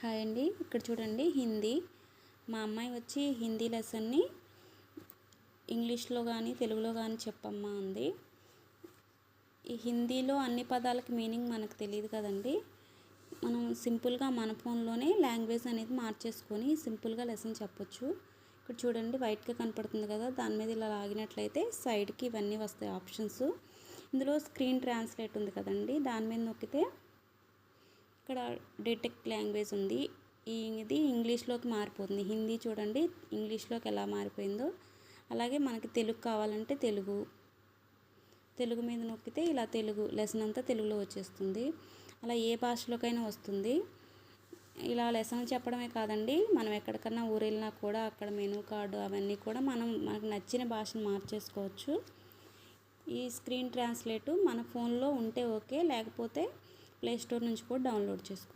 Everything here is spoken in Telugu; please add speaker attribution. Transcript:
Speaker 1: హాయ్ అండి. ఇక్కడ చూడండి హిందీ. మా అమ్మాయి వచ్చి హిందీ లెసన్ని ఇంగ్లీష్లో కానీ తెలుగులో కానీ చెప్పమ్మా అంది. ఈ హిందీలో అన్ని పదాలకి మీనింగ్ మనకు తెలియదు కదండి. మనం సింపుల్గా మన ఫోన్లోనే లాంగ్వేజ్ అనేది మార్చేసుకొని సింపుల్గా లెసన్ చెప్పొచ్చు. ఇక్కడ చూడండి వైట్గా కనపడుతుంది కదా దాని మీద ఇలా లాగినట్లయితే సైడ్కి ఇవన్నీ వస్తాయి ఆప్షన్స్. ఇందులో స్క్రీన్ ట్రాన్స్లేట్ ఉంది కదండి దాని మీద నొక్కితే ఇక్కడ డిటెక్ట్ లాంగ్వేజ్ ఉంది. ఈ ఇది ఇంగ్లీష్లోకి మారిపోతుంది. హిందీ చూడండి ఇంగ్లీష్లోకి ఎలా మారిపోయిందో. అలాగే మనకి తెలుగు కావాలంటే తెలుగు. తెలుగు మీద నొక్కితే ఇలా తెలుగు లెసన్ అంతా తెలుగులో వచ్చేస్తుంది. అలా ఏ భాషలోకైనా వస్తుంది. ఇలా లెసన్ చెప్పడమే కాదండి మనం ఎక్కడికన్నా ఊరు వెళ్ళినా కూడా అక్కడ మెనూ కార్డు అవన్నీ కూడా మనం మనకు నచ్చిన భాషను మార్చేసుకోవచ్చు. ఈ స్క్రీన్ ట్రాన్స్లేటు మన ఫోన్లో ఉంటే ఓకే లేకపోతే ప్లే స్టోర్ నుంచి కూడా డౌన్లోడ్ చేసుకో